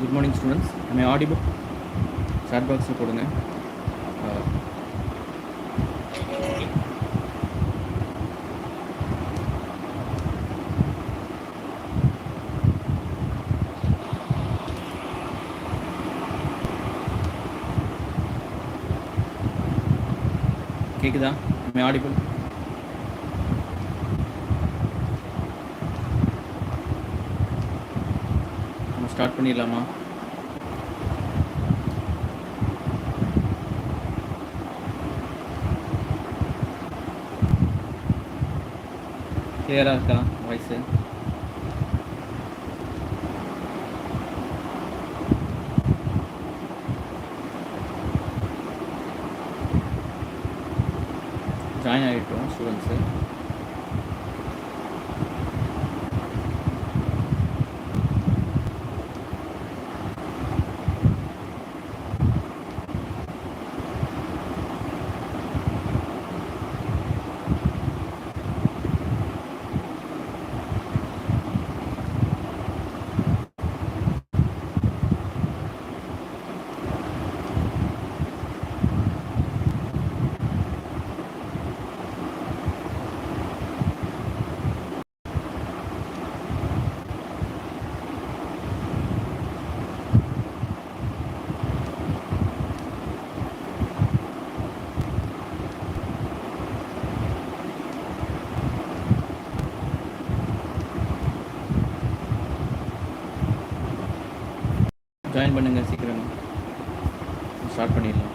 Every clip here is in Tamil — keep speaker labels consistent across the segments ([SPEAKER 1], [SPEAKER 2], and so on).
[SPEAKER 1] குட் மார்னிங் ஸ்டூடெண்ட்ஸ் நம்ம புக் சாட் பாக்ஸில் போடுங்க. கேட்குதா கேக்குதா? நம்ம ஆடிபிள் ஸ்டார்ட் பண்ணிடலாமா? கிளியராக இருக்கா வாய்ஸு ஜாயின் ஆகிட்டோம் ஸ்டூடெண்ட்ஸு ஜாயின் பண்ணுங்க சீக்கிரமா ஸ்டார்ட் பண்ணிடலாம்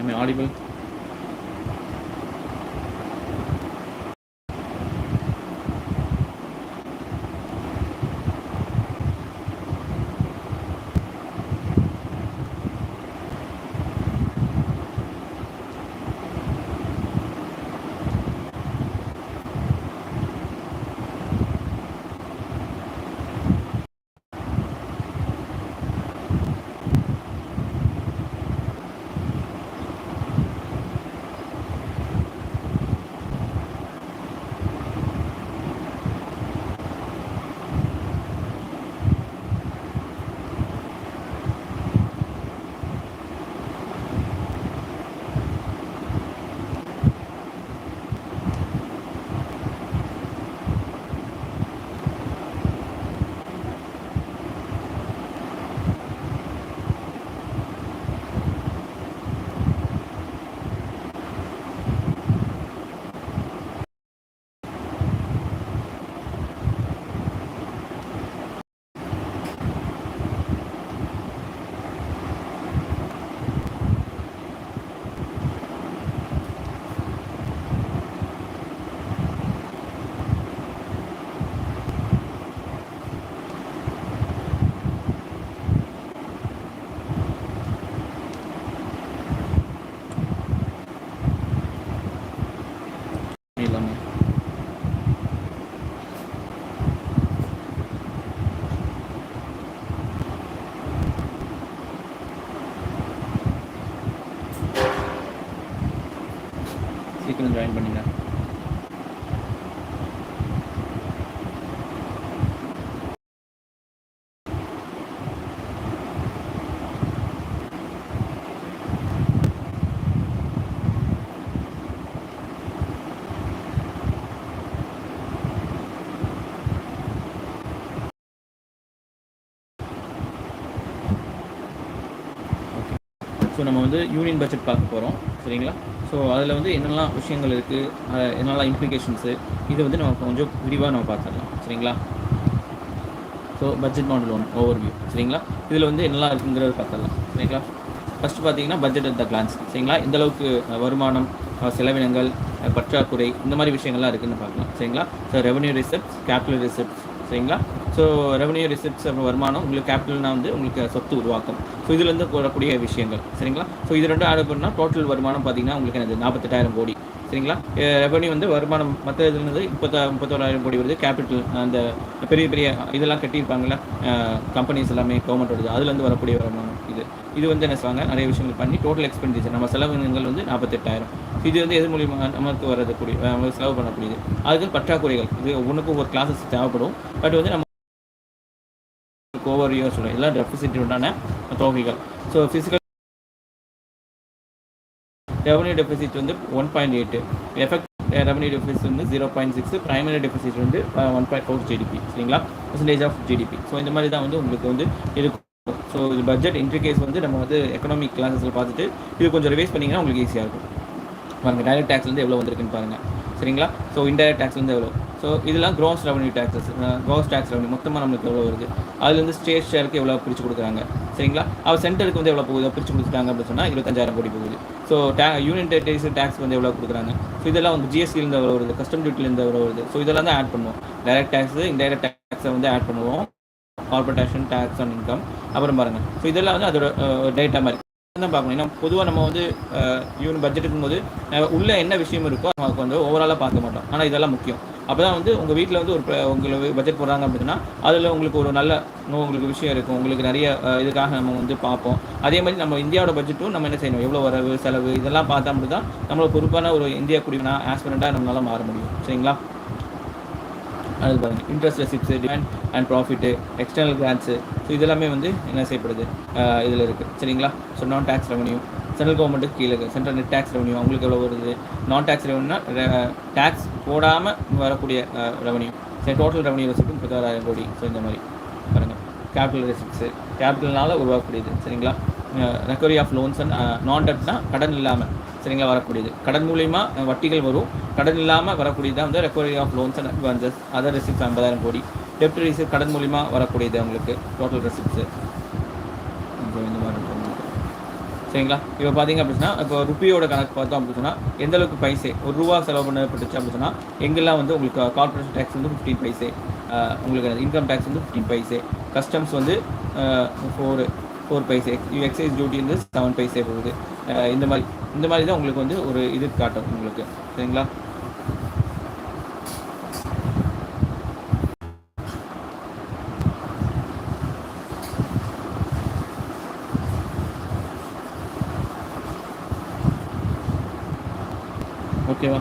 [SPEAKER 1] Am audible? சீக்கிரம் ஜாயின் பண்ணுங்க. ஸோ நம்ம வந்து யூனியன் பட்ஜெட் பார்க்க போகிறோம் சரிங்களா? ஸோ அதில் வந்து என்னெல்லாம் விஷயங்கள் இருக்குது என்னெல்லாம் இம்ப்ளிகேஷன்ஸு இதை வந்து நம்ம கொஞ்சம் விரிவாக நம்ம பார்த்துடலாம். சரிங்களா? So budget model one overview சரிங்களா? இதில் வந்து என்னெல்லாம் இருக்குங்கிறத பார்த்துடலாம். சரிங்களா? ஃபஸ்ட்டு பார்த்தீங்கன்னா பட்ஜெட் அட் த கிளான்ஸ் சரிங்களா? இந்த அளவுக்கு வருமானம் செலவினங்கள் பற்றாக்குறை இந்த மாதிரி விஷயங்கள்லாம் இருக்குன்னு பார்க்கலாம். சரிங்களா? So revenue receipts capital receipts சரிங்களா? ஸோ ரெவன்யூ ரிசிப்ட்ஸ் அப்புறம் வருமானம் உங்களுக்கு கேபிட்டல்னா வந்து உங்களுக்கு சொத்து உருவாக்கம். ஸோ இதுலேருந்து போடக்கூடிய விஷயங்கள். சரிங்களா? ஸோ இது ரெண்டும் ஆட் பண்ணால் டோட்டல் வருமானம் பார்த்தீங்கன்னா உங்களுக்கு எனது நாற்பத்தெட்டாயிரம் கோடி. சரிங்களா? ரெவன்யூ வந்து வருமானம் மற்ற இதுலேருந்து முப்பத்தா முப்பத்தோராயிரம் கோடி வருது. கேபிட்டல் அந்த பெரிய பெரிய இதெல்லாம் கட்டியிருப்பாங்களா கம்பெனிஸ் எல்லாமே கவர்மெண்ட் வருது அதுலேருந்து வரக்கூடிய வருமானம் இது. இது வந்து என்ன சொல்லுவாங்க நிறைய விஷயங்கள் பண்ணி டோட்டல் எக்ஸ்பெண்டிச்சர் நம்ம செலவினங்கள் வந்து நாற்பத்தெட்டாயிரம் இது வந்து எது மூலியமாக நமக்கு வரது நம்ம செலவு பண்ணக்கூடியது? அதுக்கு பற்றாக்குறைகள். இது ஒன்றுக்கும் ஒரு கிளாஸஸ் தேவைப்படும். பட் வந்து நம்ம ஓவர் இயர் இதெல்லாம் எல்லாம் உண்டான தொகைகள். ஸோ ஃபிசிக்கல் ரெவன்யூ டெபிசிட் வந்து one point eight effect revenue deficit வந்து zero point six primary deficit வந்து ஒன் பாயிண்ட் ஃபோர் ஜிடிபி சரிங்களா? பர்சன்டேஜ் ஆஃப் ஜிடிபி ஸோ இந்த மாதிரி தான் வந்து உங்களுக்கு வந்து இருக்கும். ஸோ இது பட்ஜெட் இன்ட்ரி கேஸ் வந்து நம்ம வந்து எக்கனாமிக் கிளாஸஸில் பார்த்துட்டு இது கொஞ்சம் ரிவைஸ் பண்ணிங்கன்னா உங்களுக்கு ஈஸியாக இருக்கும். பாருங்கள் டைரக்ட் டேக்ஸ் வந்து எவ்வளோ வந்திருக்குன்னு பாருங்கள் சரிங்களா? ஸோ இன்டைரக்ட் வந்து எவ்வளோ ஸோ இதெல்லாம் gross revenue taxes gross tax revenue மொத்தமாக நம்மளுக்கு எவ்வளோ வருது? அதுலேருந்து ஸ்டேட் ஷேருக்கு எவ்வளோ பிரித்து கொடுக்குறாங்க? சரிங்களா? அவர் சென்டருக்கு வந்து எவ்வளோ போகுது? பிரித்து கொடுத்துட்டாங்க அப்படின்னு சொன்னால் இருபத்தஞ்சாயிரம் கோடி போகுது. So the union territories tax வந்து எவ்வளோ கொடுக்குறாங்க? ஸோ இதெல்லாம் வந்து ஜிஎஸ்டிலேருந்து எவ்வளோ வருது? கஸ்டம் டியூட்டிலேருந்து எவ்வளோ வருது? ஸோ இதெல்லாம் தான் ஆட் பண்ணுவோம். டைரக்ட் டேக்ஸ் இன்டைரக்ட் டேக்ஸை வந்து ஆட் பண்ணுவோம். கார்பரேஷன் டேக்ஸ் ஆன் இன்கம் அப்புறம் பாருங்கள் ஸோ இதெல்லாம் வந்து அதோட டேட்டா மாதிரி. தான் பார்க்கணும். ஏன்னா பொதுவாக நம்ம வந்து யூன் பட்ஜெட் இருக்கும்போது உள்ள என்ன விஷயம் இருக்கோ நமக்கு வந்து ஓவராலாக பார்க்க மாட்டோம். ஆனால் இதெல்லாம் முக்கியம். அப்போ தான் வந்து உங்கள் வீட்டில் வந்து ஒரு உங்களுக்கு பட்ஜெட் போடுறாங்க அப்படின்னா அதில் உங்களுக்கு ஒரு நல்ல உங்களுக்கு விஷயம் இருக்கும். உங்களுக்கு நிறைய இதுக்காக நம்ம வந்து பார்ப்போம். அதே மாதிரி நம்ம இந்தியாவோட பட்ஜெட்டும் நம்ம என்ன செய்யணும்? எவ்வளோ வரவு செலவு இதெல்லாம் பார்த்தா மட்டும் தான் நம்மளை பொறுப்பான ஒரு இந்தியா குடினா ஆஸ்பிரண்ட்டாக நம்மளால் மாற முடியும். சரிங்களா? அது பாருங்க interest receipts demand and profit external grants so இதெல்லாமே வந்து என்ன செய்யப்படுது? இதில் இருக்குது சரிங்களா? ஸோ நான் டேக்ஸ் ரெவன்யூ சென்ட்ரல் கவர்மெண்ட்டுக்கு கீழே இருக்குது சென்ட்ரல் நெட் டேக்ஸ் ரெவன்யூ அவங்களுக்கு எவ்வளோ வருது? நான் டேக்ஸ் ரெவன்யூனா டேக்ஸ் போடாமல் வரக்கூடிய ரெவன்யூ சரி டோட்டல் ரெவன்யூ ரெசிப்ட் முப்பத்தாறாயிரம் கோடி. ஸோ இந்த மாதிரி. பாருங்கள் கேபிட்டல் ரெசிப்ட்ஸு கேபிட்டல்னால உருவாக்கக்கூடியது. சரிங்களா? ரெக்கவரி ஆஃப் லோன்ஸ் அண்ட் நான் டெப்ட்னா கடன் இல்லாமல் சரிங்களா வரக்கூடியது. கடன் மூலிமா வட்டிகள் வரும். கடன் இல்லாமல் வரக்கூடியது தான் வந்து recovery of loans and advances other receipts ஐம்பதாயிரம் கோடி. டெப்ட் ரிசிப்ட் கடன் மூலிமா வரக்கூடியது உங்களுக்கு டோட்டல் ரெசிப்ட்ஸு இந்த மாதிரி சரிங்களா? இப்போ பார்த்தீங்க அப்படின்னா இப்போ ருப்பியோட கணக்கு பார்த்தோம் அப்படின்னு சொன்னால் எந்த அளவுக்கு பைசே ஒரு ரூபா செலவு பண்ணப்பட்டுச்சு அப்படின்னு சொன்னால் எங்கெல்லாம் வந்து உங்களுக்கு கார்பரேஷன் டேக்ஸ் வந்து ஃபிஃப்டீன் பைசே உங்களுக்கு இன்கம் டேக்ஸ் வந்து ஃபிஃப்டீன் பைசே. கஸ்டம்ஸ் வந்து four four paise excise duty வந்து செவன் பைசே போகுது. இந்த மாதிரி இந்த மாதிரி தான் உங்களுக்கு வந்து ஒரு இது காட்டும் உங்களுக்கு. சரிங்களா? ஓகேவா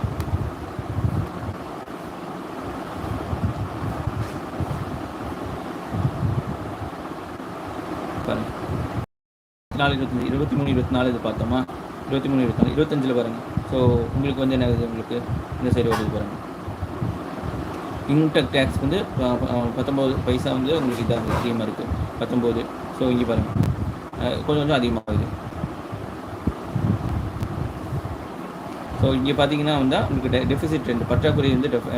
[SPEAKER 1] இருபத்தஞ்சு இருபத்தி இருபத்தி மூணு இருபத்தி நாலு இது பார்த்தோமா? இருபத்தி மூணு இருபத்தி நாலு இருபத்தஞ்சில் பாருங்கள் ஸோ உங்களுக்கு வந்து என்ன ஆகுது? உங்களுக்கு இந்த சைடு வருது பாருங்கள் இன்டெக் டேக்ஸ் வந்து பத்தொம்போது பைசா வந்து உங்களுக்கு இதாக அதிகமாக இருக்குது பத்தொம்போது ஸோ இங்கே பாருங்கள் கொஞ்சம் கொஞ்சம் அதிகமாகுது. ஸோ இங்கே பார்த்தீங்கன்னா வந்து உங்களுக்கு டெ டெஃபிசிட் ட்ரெண்ட் பற்றாக்குறை வந்து டெஃப்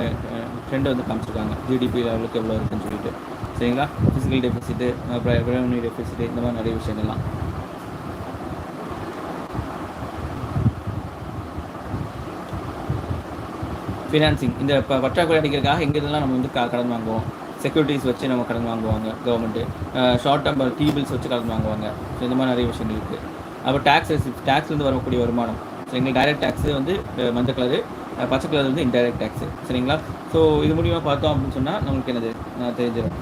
[SPEAKER 1] ட்ரெண்டை வந்து காமிச்சிருக்காங்க. ஜிடிபி லெவலுக்கு எவ்வளோ இருக்குன்னு சொல்லிட்டு. சரிங்களா? ஃபிசிக்கல் டெஃபிசிட்டு ரெவன்யூ டெஃபிசிட்டு இந்த மாதிரி நிறைய விஷயங்கள்லாம். ஃபினான்சிங் இந்த இப்போ பற்றாக்குறை அடிக்கிறதுக்காக எங்கே நம்ம வந்து கடன் வாங்குவோம்? செக்யூரிட்டிஸ் வச்சு நம்ம கடன் வாங்குவாங்க கவர்மெண்ட்டு ஷார்ட் டேர்ம் டீபிள்ஸ் வச்சு கடன் வாங்குவாங்க. ஸோ இந்த மாதிரி நிறைய விஷயங்கள் இருக்குது அப்போ டேக்ஸ் டேக்ஸ்லேருந்து வரக்கூடிய வருமானம். சரிங்களா டைரக்ட் டேக்ஸு வந்து மஞ்சள் கலரு பச்சை கலர் வந்து இன்டைரக்ட் டேக்ஸு சரிங்களா? ஸோ இது மூலியமாக பார்த்தோம் அப்படின்னு சொன்னால் நம்மளுக்கு என்னது? நான் தெரிஞ்சிடும்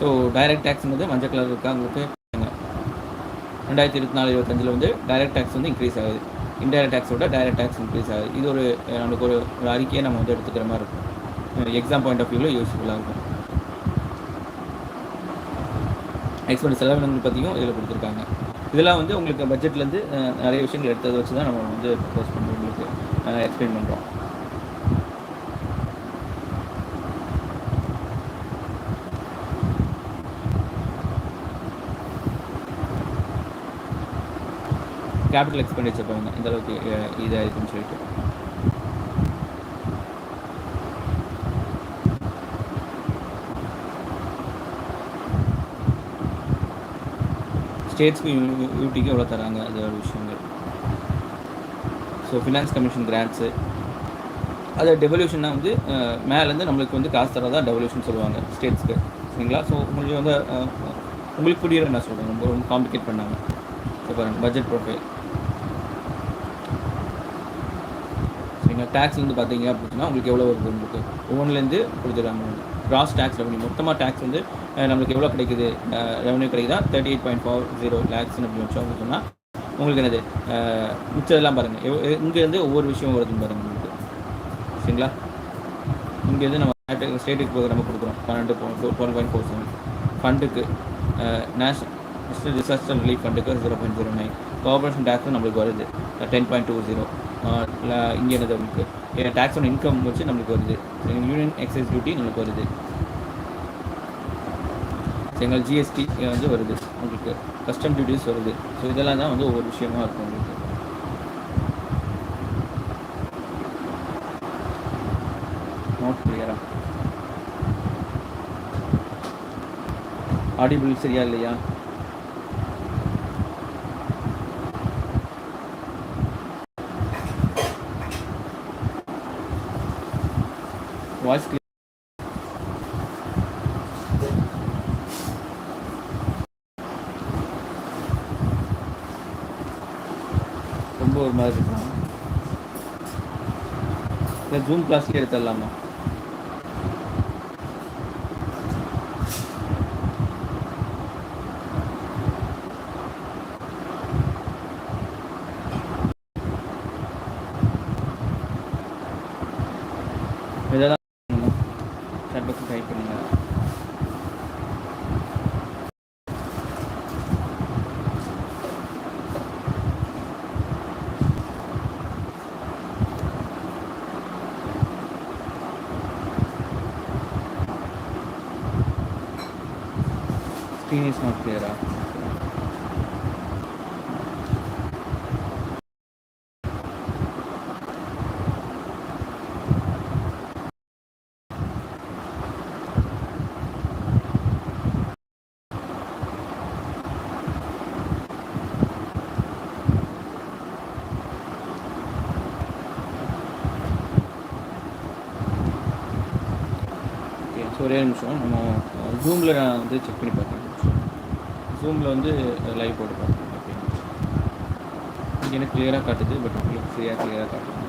[SPEAKER 1] ஸோ டைரக்ட் டேக்ஸ்ங்கிறது மஞ்சள் கலர் இருக்கா உங்களுக்கு? ரெண்டாயிரத்தி இருபத்தி நாலு இருபத்தஞ்சில் வந்து டைரக்ட் டேக்ஸ் வந்து இன்க்ரீஸ் ஆகுது. இன்டைரக்ட் டேக்ஸோட டைரக்ட் டேக்ஸ் இன்க்ரீஸ் ஆகுது. இது ஒரு நம்மளுக்கு ஒரு ஒரு அறிக்கையை நம்ம வந்து எடுத்துக்கிற மாதிரி இருக்கும். எக்ஸாம் பாயிண்ட் ஆஃப் வியூவில் யூஸ்ஃபுல்லாக இருக்கும். எக்ஸ்பென்ஸ் செலவினங்கள் பற்றியும் இதில் கொடுத்துருக்காங்க. இதெல்லாம் வந்து உங்களுக்கு பட்ஜெட்லேருந்து நிறைய விஷயங்கள் எடுத்ததை வச்சு தான் நம்ம வந்து ப்ரப்போஸ் பண்ணுறோம் உங்களுக்கு. எக்ஸ்பிளைன் பண்ணுறோம் கேபிட்டல் எக்ஸ்பெண்டிச்சர் பாருங்க இந்த அளவுக்கு இதாக இருக்குன்னு சொல்லிட்டு. ஸ்டேட்ஸ்க்கு யூடிக்கு எவ்வளோ தராங்க? அது ஒரு விஷயங்கள். ஸோ ஃபினான்ஸ் கமிஷன் கிராண்ட்ஸு அது டெவல்யூஷன்னா வந்து மேலேருந்து நம்மளுக்கு வந்து காசு தரதான் டெவல்யூஷன் சொல்லுவாங்க ஸ்டேட்ஸ்க்கு சரிங்களா? ஸோ உங்களுக்கு வந்து உங்களுக்கு புரியுற நான் சொல்கிறேன் ரொம்ப ரொம்ப காம்ப்ளிகேட் பண்ணாங்க ஸோ பாருங்கள் பட்ஜெட் ப்ரொஃபைல் சரிங்களா டேக்ஸ் வந்து பார்த்தீங்க அப்படின்னா உங்களுக்கு எவ்வளோ வருது உங்களுக்கு? ஒவ்வொன்றுலேருந்து கொடுத்துருக்காங்க கிராஸ் டேக்ஸ் ரெவன்யூ மொத்தமாக டேக்ஸ் வந்து நம்மளுக்கு எவ்வளோ கிடைக்குது? ரெவன்யூ கிடைக்குதா? Thirty eight point four zero lakhs அப்படின்னு வச்சோம். சொன்னால் உங்களுக்கு என்னது? மிச்சதெல்லாம் பாருங்கள் இங்கேருந்து ஒவ்வொரு விஷயம் வருதுன்னு பாருங்கள் உங்களுக்கு. சரிங்களா? இங்கேருந்து நம்ம ஸ்டேட்டுக்கு ப்ரோக்ராம் கொடுக்குறோம். பன்னெண்டு டுவெல் பாயிண்ட் ஃபோர் செவன் ஃபண்டுக்கு national disaster relief ஃபண்டுக்கு zero point zero nine corporation டேக்ஸும் நம்மளுக்கு வருது. டென் பாயிண்ட் டூ ஜீரோ இங்கே என்னது உங்களுக்கு? டேக்ஸ் ஆன் இன்கம் வச்சு நம்மளுக்கு வருது. யூனியன் எக்ஸைஸ் டியூட்டி நம்மளுக்கு வருது. எங்கள் ஜிஎஸ்டி வந்து வருது உங்களுக்கு. கஸ்டம் டியூட்டிஸ் வருது. ஸோ இதெல்லாம் தான் வந்து ஒவ்வொரு விஷயமா இருக்கும் உங்களுக்கு. நோட் கிளியரா ஆடிபிள் சரியா இல்லையா? வாய்ஸ் ரொம்ப ஒரு மாதிரி இருக்கலாம் இல்லை ஜூம் கிளாஸ்லேயே எடுத்துடலாமா இதெல்லாம் சாட் பாக்ஸ் டைப் பண்ணுங்க Screen is not clear. Okay ஒரே நிமிஷம் நம்ம ஜூமில் நான் வந்து செக் பண்ணி பார்க்குறேன் ஜூமில் வந்து லைவ் போட்டு பார்க்குறேன் எனக்கு கிளியராக காட்டுது பட் உங்களுக்கு ஃப்ரீயாக கிளியராக காட்டுது.